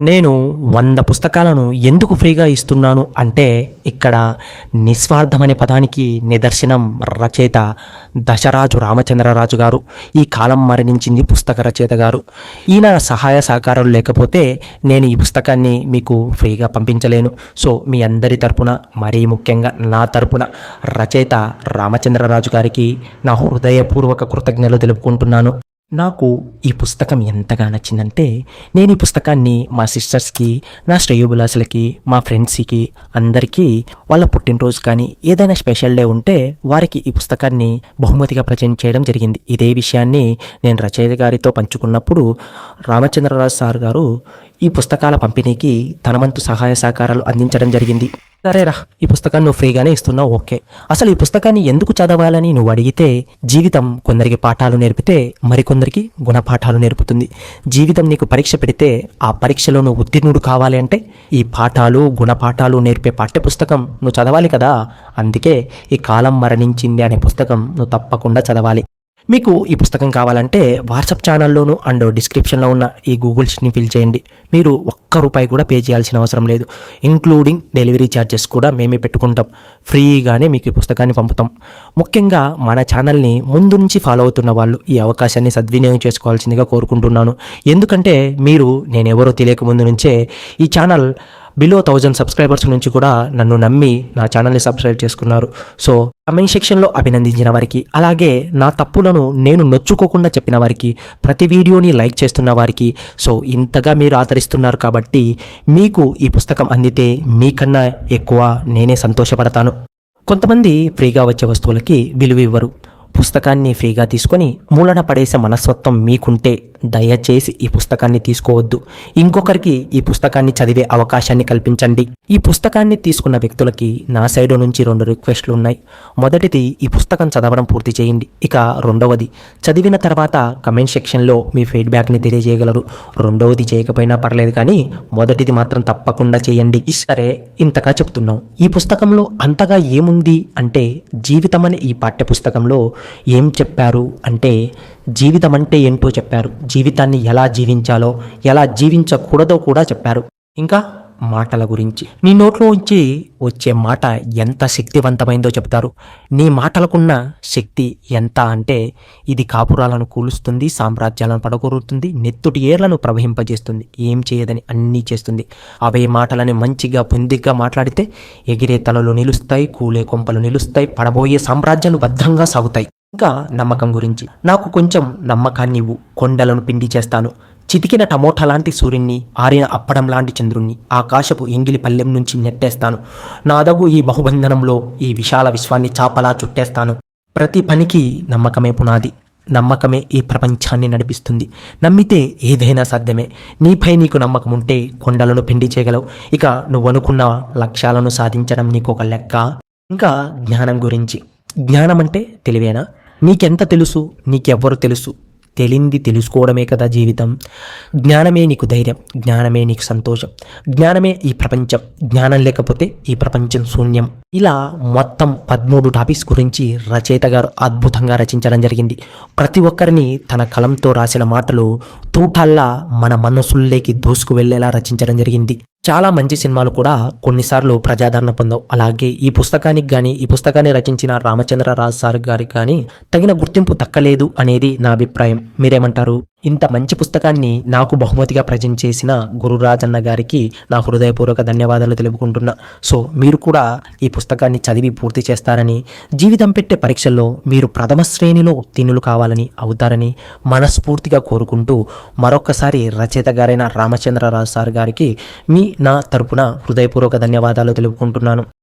నేను వంద పుస్తకాలను ఎందుకు ఫ్రీగా ఇస్తున్నాను అంటే ఇక్కడ నిస్వార్థం అనే పదానికి నిదర్శనం రచయిత దశరాజు రామచంద్రరాజు గారు. ఈ కాలం మరణించింది పుస్తక రచయిత గారు. ఈయన సహాయ సహకారాలు లేకపోతే నేను ఈ పుస్తకాన్ని మీకు ఫ్రీగా పంపించలేను. సో మీ అందరి తరపున మరీ ముఖ్యంగా నా తరపున రచయిత రామచంద్రరాజు గారికి నా హృదయపూర్వక కృతజ్ఞతలు తెలుపుకుంటున్నాను. నాకు ఈ పుస్తకం ఎంతగా నచ్చిందంటే నేను ఈ పుస్తకాన్ని మా సిస్టర్స్కి నా శ్రేయోభిలాసులకి మా ఫ్రెండ్స్కి అందరికీ వాళ్ళ పుట్టినరోజు కానీ ఏదైనా స్పెషల్ డే ఉంటే వారికి ఈ పుస్తకాన్ని బహుమతిగా ప్రజెంట్ చేయడం జరిగింది. ఇదే విషయాన్ని నేను రచయిత గారితో పంచుకున్నప్పుడు రామచంద్రరాజు సార్ గారు ఈ పుస్తకాల పంపిణీకి తనవంతు సహాయ సహకారాలు అందించడం జరిగింది. సరేరా ఈ పుస్తకాన్ని నువ్వు ఫ్రీగానే ఇస్తున్నావు ఓకే. అసలు ఈ పుస్తకాన్ని ఎందుకు చదవాలని నువ్వు అడిగితే జీవితం కొందరికి పాఠాలు నేర్పితే మరికొందరికి గుణపాఠాలు నేర్పుతుంది. జీవితం నీకు పరీక్ష పెడితే ఆ పరీక్షలో నువ్వు ఉత్తీర్ణుడు కావాలి అంటే ఈ పాఠాలు గుణపాఠాలు నేర్పే పాఠ్య పుస్తకం నువ్వు చదవాలి కదా? అందుకే ఈ కాలం మరణించింది అనే పుస్తకం నువ్వు తప్పకుండా చదవాలి. మీకు ఈ పుస్తకం కావాలంటే వాట్సాప్ ఛానల్లోను అండ్ డిస్క్రిప్షన్లో ఉన్న ఈ గూగుల్ షీట్ని ఫిల్ చేయండి. మీరు ఒక్క రూపాయి కూడా పే చేయాల్సిన అవసరం లేదు. ఇంక్లూడింగ్ డెలివరీ ఛార్జెస్ కూడా మేమే పెట్టుకుంటాం. ఫ్రీగానే మీకు ఈ పుస్తకాన్ని పంపుతాం. ముఖ్యంగా మన ఛానల్ని ముందు నుంచి ఫాలో అవుతున్న వాళ్ళు ఈ అవకాశాన్ని సద్వినియోగం చేసుకోవాల్సిందిగా కోరుకుంటున్నాను. ఎందుకంటే మీరు నేను ఎవరో తెలియక ముందు నుంచే ఈ ఛానల్ బిలో థౌజండ్ సబ్స్క్రైబర్స్ నుంచి కూడా నన్ను నమ్మి నా ఛానల్ని సబ్స్క్రైబ్ చేసుకున్నారు. సో కమెంట్ సెక్షన్లో అభినందించిన వారికి అలాగే నా తప్పులను నేను నొచ్చుకోకుండా చెప్పిన వారికి ప్రతి వీడియోని లైక్ చేస్తున్న వారికి సో ఇంతగా మీరు ఆదరిస్తున్నారు కాబట్టి మీకు ఈ పుస్తకం అందితే మీకన్నా ఎక్కువ నేనే సంతోషపడతాను. కొంతమంది ఫ్రీగా వచ్చే వస్తువులకి విలువ ఇవ్వరు పుస్తకాన్ని ఫ్రీగా తీసుకొని మూలన పడేసే మనస్తత్వం మీకుంటే దయచేసి ఈ పుస్తకాన్ని తీసుకోవద్దు. ఇంకొకరికి ఈ పుస్తకాన్ని చదివే అవకాశాన్ని కల్పించండి. ఈ పుస్తకాన్ని తీసుకున్న వ్యక్తులకి నా సైడ్ నుంచి రెండు రిక్వెస్ట్లు ఉన్నాయి. మొదటిది ఈ పుస్తకం చదవడం పూర్తి చేయండి. ఇక రెండవది చదివిన తర్వాత కమెంట్ సెక్షన్లో మీ ఫీడ్బ్యాక్ని తెలియజేయగలరు. రెండవది చేయకపోయినా పర్లేదు కానీ మొదటిది మాత్రం తప్పకుండా చేయండి. సరే ఇంతగా చెప్తున్నాం. ఈ పుస్తకంలో అంతగా ఏముంది అంటే జీవితం అనే ఈ పాఠ్య పుస్తకంలో ఏం చెప్పారు అంటే జీవితం అంటే ఏంటో చెప్పారు. జీవితాన్ని ఎలా జీవించాలో ఎలా జీవించకూడదో కూడా చెప్పారు. ఇంకా మాటల గురించి. నీ నోట్లో నుంచి వచ్చే మాట ఎంత శక్తివంతమైందో చెప్తారు. నీ మాటలకున్న శక్తి ఎంత అంటే ఇది కాపురాలను కూలుస్తుంది సామ్రాజ్యాలను పడగొరుతుంది నెత్తుటి ఏర్లను ప్రవహింపజేస్తుంది. ఏం చేయదని అన్నీ చేస్తుంది. అవే మాటలని మంచిగా పొందిగ్గా మాట్లాడితే ఎగిరే తలలు నిలుస్తాయి కూలే కొంపలు నిలుస్తాయి పడబోయే సామ్రాజ్యాలు భద్రంగా సాగుతాయి. ఇంకా నమ్మకం గురించి. నాకు కొంచెం నమ్మకాన్ని ఇవ్వు కొండలను పిండి చేస్తాను. చితికిన టమోటా లాంటి సూర్యున్ని ఆరిన అప్పడం లాంటి చంద్రుణ్ణి ఆకాశపు ఎంగిలి పల్లెం నుంచి నెట్టేస్తాను. నాదగు ఈ బహుబంధనంలో ఈ విశాల విశ్వాన్ని చాపలా చుట్టేస్తాను. ప్రతి పనికి నమ్మకమే పునాది. నమ్మకమే ఈ ప్రపంచాన్ని నడిపిస్తుంది. నమ్మితే ఏదైనా సాధ్యమే. నీపై నీకు నమ్మకం ఉంటే కొండలను పిండి చేయగలవు. ఇక నువ్వు అనుకున్న లక్ష్యాలను సాధించడం నీకు ఒక లెక్క. ఇంకా జ్ఞానం గురించి. జ్ఞానం అంటే తెలివేనా? నీకెంత తెలుసు? నీకెవ్వరు తెలుసు? తెలింది తెలుసుకోవడమే కదా జీవితం. జ్ఞానమే నీకు ధైర్యం జ్ఞానమే నీకు సంతోషం. జ్ఞానమే ఈ ప్రపంచం జ్ఞానం లేకపోతే ఈ ప్రపంచం శూన్యం. ఇలా మొత్తం పదమూడు టాపిక్స్ గురించి రచయిత గారు అద్భుతంగా రచించడం జరిగింది. ప్రతి ఒక్కరిని తన కలంతో రాసిన మాటలు తూటాల్లా మన మనసుల్లోకి దూసుకు వెళ్ళేలా రచించడం జరిగింది. చాలా మంచి సినిమాలు కూడా కొన్నిసార్లు ప్రజాదరణ పొందవు. అలాగే ఈ పుస్తకానికి కానీ ఈ పుస్తకాన్ని రచించిన రామచంద్ర రాజ్ సార్ గారికి కానీ తగిన గుర్తింపు దక్కలేదు అనేది నా అభిప్రాయం. మీరేమంటారు? ఇంత మంచి పుస్తకాన్ని నాకు బహుమతిగా ప్రజెంట్ చేసిన గురురాజన్న గారికి నా హృదయపూర్వక ధన్యవాదాలు తెలుపుకుంటున్నా. సో మీరు కూడా ఈ పుస్తకాన్ని చదివి పూర్తి చేస్తారని జీవితం పెట్టే పరీక్షల్లో మీరు ప్రథమ శ్రేణిలో ఉత్తీర్ణులు కావాలని అవుతారని మనస్ఫూర్తిగా కోరుకుంటూ మరొక్కసారి రచయిత గారైన రామచంద్రరావు సార్ గారికి మీ నా తరపున హృదయపూర్వక ధన్యవాదాలు తెలుపుకుంటున్నాను.